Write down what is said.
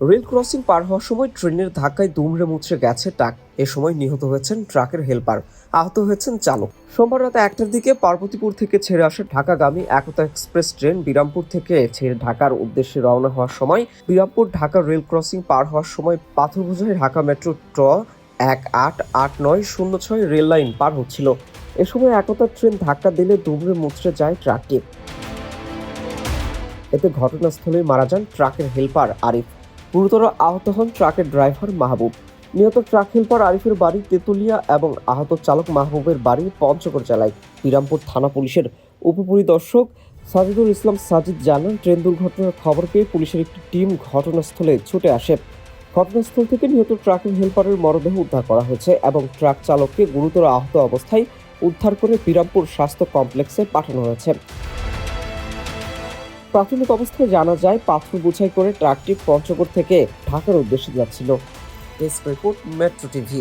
Rail crossing পার হওয়ার সময় ট্রেনের ধাক্কায় দুমড়ে মুচড়ে গেছে ট্রাক। এ সময় নিহত হয়েছেন ট্রাকের হেলপার। আহত হয়েছেন চালক। সোমবার রাত একটার দিকে পার্বতীপুর থেকে ছেড়ে আসে ঢাকাগামী একতা এক্সপ্রেস ট্রেন বিরামপুর থেকে ছেড়ে ঢাকার উদ্দেশ্যে রওনা হওয়ার সময় বিরামপুর ঢাকা রেল ক্রসিং পার হওয়ার সময় পাথর বোঝাই ঢাকা মেট্রো ট্র এক আট আট নয় শূন্য ছয় রেল লাইন পার হচ্ছিল। এ সময় একতা ট্রেন ধাক্কা দিলে দুমড়ে মুচড়ে যায় ট্রাকটি। এতে ঘটনাস্থলে মারা যান ট্রাকের হেলপার আরিফ। গুরুতর আহত হন ট্রাকের ড্রাইভার মাহবুব। নিহত ট্রাক হেলপার আরিফের বাড়ি তেতুলিয়া এবং আহত চালক মাহবুবের বাড়ি পঞ্চগড় জেলায়। বিরামপুর থানা পুলিশের উপপরিদর্শক সাজিদুল ইসলাম সাজিদ জানান, ট্রেন দুর্ঘটনার খবর পেয়ে পুলিশের একটি টিম ঘটনাস্থলে ছুটে আসে। ঘটনাস্থল থেকে নিহত ট্রাকের হেলপারের মরদেহ উদ্ধার করা হয়েছে এবং ট্রাক চালককে গুরুতর আহত অবস্থায় উদ্ধার করে বিরামপুর স্বাস্থ্য কমপ্লেক্সে পাঠানো হয়েছে। প্রাথমিক অবস্থায় জানা যায় পাথর বোঝাই করে ট্রাকটি পঞ্চগড় থেকে ঢাকার উদ্দেশ্যে যাচ্ছিল। Report, Metro TV.